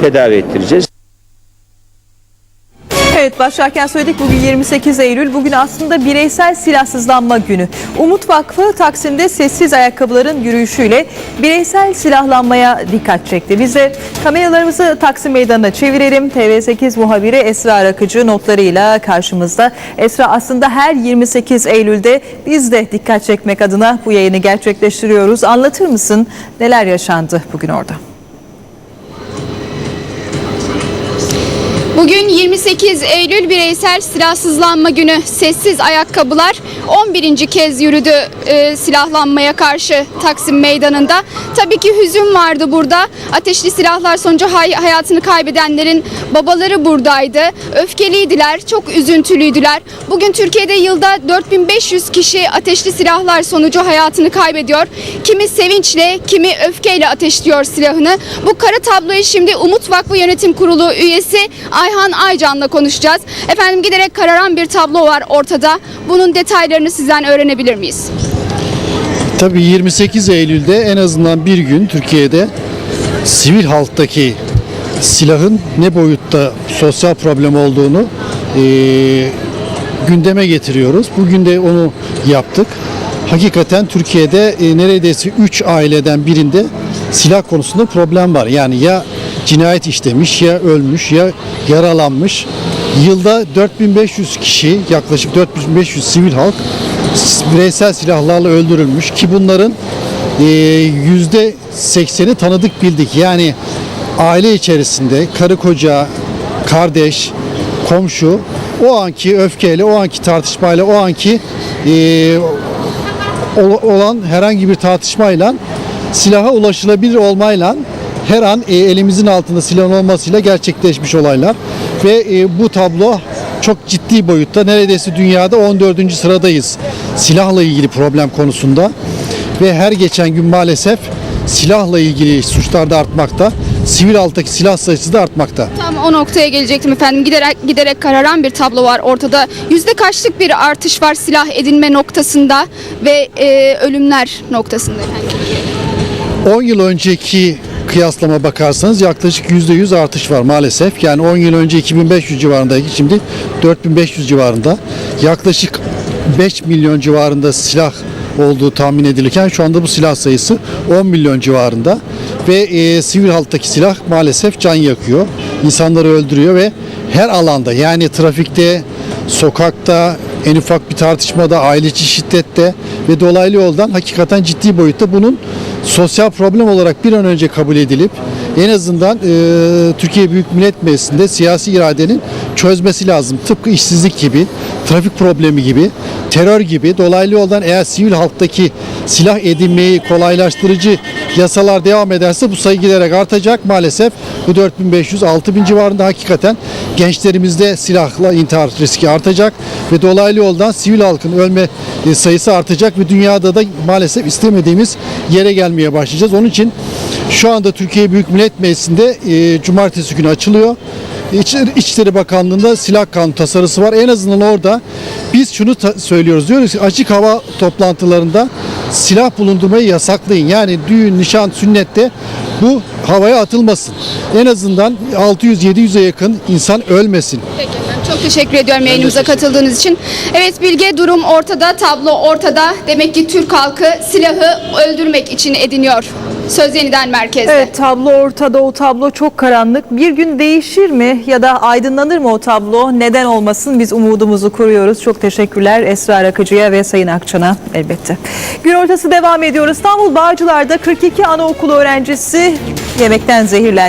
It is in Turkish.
tedavi ettireceğiz. Evet başlarken söyledik bugün 28 Eylül. Bugün aslında bireysel silahsızlanma günü. Umut Vakfı Taksim'de sessiz ayakkabıların yürüyüşüyle bireysel silahlanmaya dikkat çekti. Biz de kameralarımızı Taksim Meydanı'na çevirelim. TV8 muhabiri Esra Rakıcı notlarıyla karşımızda. Esra aslında her 28 Eylül'de biz de dikkat çekmek adına bu yayını gerçekleştiriyoruz. Anlatır mısın neler yaşandı bugün orada? Bugün 28 Eylül bireysel silahsızlanma günü. Sessiz ayakkabılar 11. kez yürüdü e, silahlanmaya karşı Taksim Meydanı'nda. Tabii ki hüzün vardı burada. Ateşli silahlar sonucu hay- hayatını kaybedenlerin babaları buradaydı. Öfkeliydiler, çok üzüntülüydüler. Bugün Türkiye'de yılda 4500 kişi ateşli silahlar sonucu hayatını kaybediyor. Kimi sevinçle, kimi öfkeyle ateşliyor silahını. Bu kara tabloyu şimdi Umut Vakfı Yönetim Kurulu üyesi Ayhan Aycan'la konuşacağız. Efendim giderek kararan bir tablo var ortada. Bunun detaylarını sizden öğrenebilir miyiz? Tabii 28 Eylül'de en azından bir gün Türkiye'de sivil halktaki silahın ne boyutta sosyal problem olduğunu eee, gündeme getiriyoruz. Bugün de onu yaptık. Hakikaten Türkiye'de e, neredeyse 3 aileden birinde silah konusunda problem var. Yani ya cinayet işlemiş ya ölmüş ya yaralanmış. Yılda 4500 kişi yaklaşık 4500 sivil halk bireysel silahlarla öldürülmüş ki bunların e, yüzde sekseni tanıdık bildik. Yani aile içerisinde karı koca, kardeş, komşu o anki öfkeyle, o anki tartışmayla, o anki e, ol- olan herhangi bir tartışmayla silaha ulaşılabilir olmayla her an e, elimizin altında silahın olmasıyla gerçekleşmiş olaylar ve e, bu tablo çok ciddi boyutta neredeyse dünyada 14. sıradayız silahla ilgili problem konusunda ve her geçen gün maalesef silahla ilgili suçlar da artmakta sivil alttaki silah sayısı da artmakta. Tam o noktaya gelecektim efendim. Giderek giderek kararan bir tablo var ortada. Yüzde kaçlık bir artış var silah edinme noktasında ve e, ölümler noktasında efendim? 10 yıl önceki kıyaslama bakarsanız yaklaşık %100 artış var maalesef. Yani 10 yıl önce 2500 civarındaydı şimdi 4500 civarında. Yaklaşık 5 milyon civarında silah olduğu tahmin edilirken şu anda bu silah sayısı 10 milyon civarında. Ve e, sivil halktaki silah maalesef can yakıyor. insanları öldürüyor ve her alanda yani trafikte, sokakta, en ufak bir tartışmada, aile içi şiddette ve dolaylı yoldan hakikaten ciddi boyutta bunun sosyal problem olarak bir an önce kabul edilip en azından e, Türkiye Büyük Millet Meclisi'nde siyasi iradenin çözmesi lazım. Tıpkı işsizlik gibi, trafik problemi gibi, terör gibi dolaylı yoldan eğer sivil halktaki silah edinmeyi kolaylaştırıcı yasalar devam ederse bu sayı giderek artacak. Maalesef bu 4500-6000 civarında hakikaten gençlerimizde silahla intihar riski artacak ve dolaylı yoldan sivil halkın ölme e, sayısı artacak ve dünyada da maalesef istemediğimiz yere gelmeye başlayacağız. Onun için şu anda Türkiye Büyük Millet Meclisi'nde e, cumartesi günü açılıyor. İçişleri, İçişleri Bakanlığı'nda silah kanunu tasarısı var. En azından orada biz şunu söylüyoruz. Diyoruz ki açık hava toplantılarında silah bulundurmayı yasaklayın. Yani düğün, nişan, sünnette bu havaya atılmasın. En azından 600-700'e yakın insan ölmesin. Peki efendim. Çok teşekkür ediyorum yayınımıza katıldığınız için. Evet Bilge durum ortada, tablo ortada. Demek ki Türk halkı silahı öldürmek için ediniyor. Söz yeniden merkezde. Evet tablo ortada o tablo çok karanlık. Bir gün değişir mi ya da aydınlanır mı o tablo? Neden olmasın biz umudumuzu kuruyoruz. Çok teşekkürler Esra Rakıcı'ya ve Sayın Akçan'a elbette. Gün ortası devam ediyor. İstanbul Bağcılar'da 42 anaokulu öğrencisi yemekten zehirlendi.